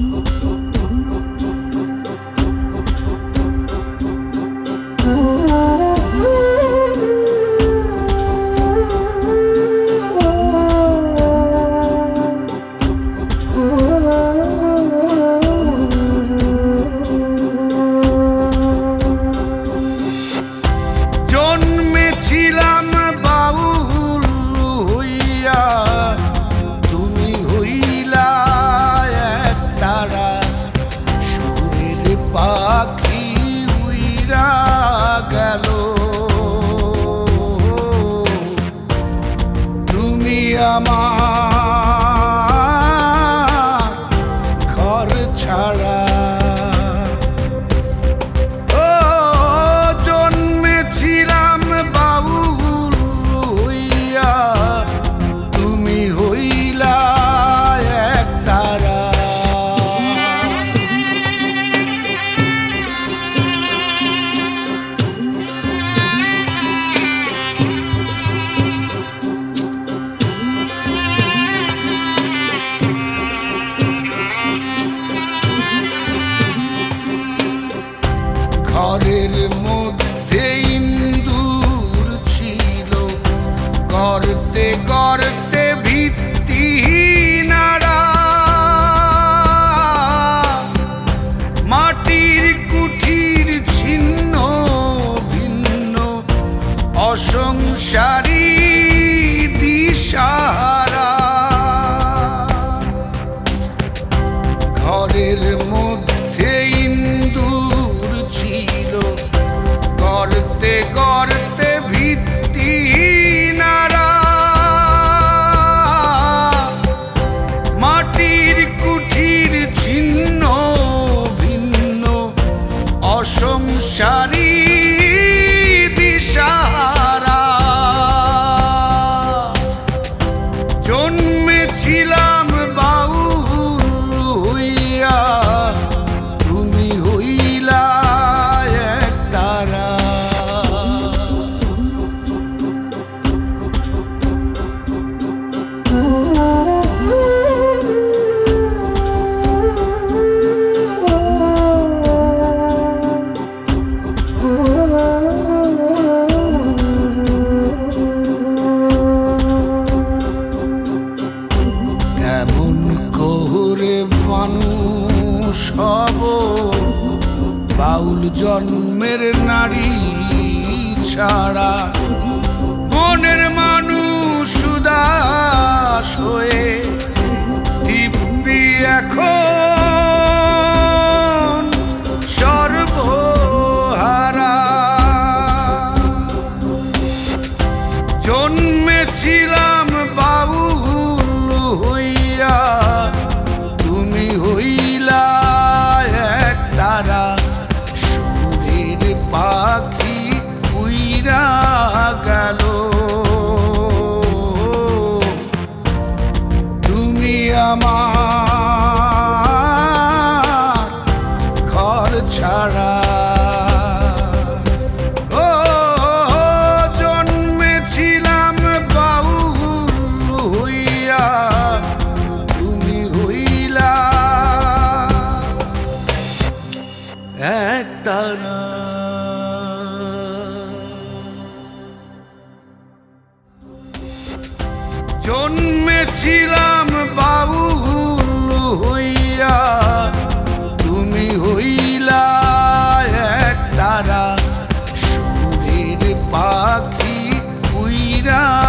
you. amar. ঘরের মধ্যে ইন্দুর ছিল। করতে করতে ভিত্তি মাটির কুঠির ভিন্ন। অসংসার বাউল জন্মের নারী ছাড়া আমার ঘর ছাড়া। ও জন্মেছিলাম বাউল হইয়া তুমি হইলা। এক জন্মেছিলাম বা நீரா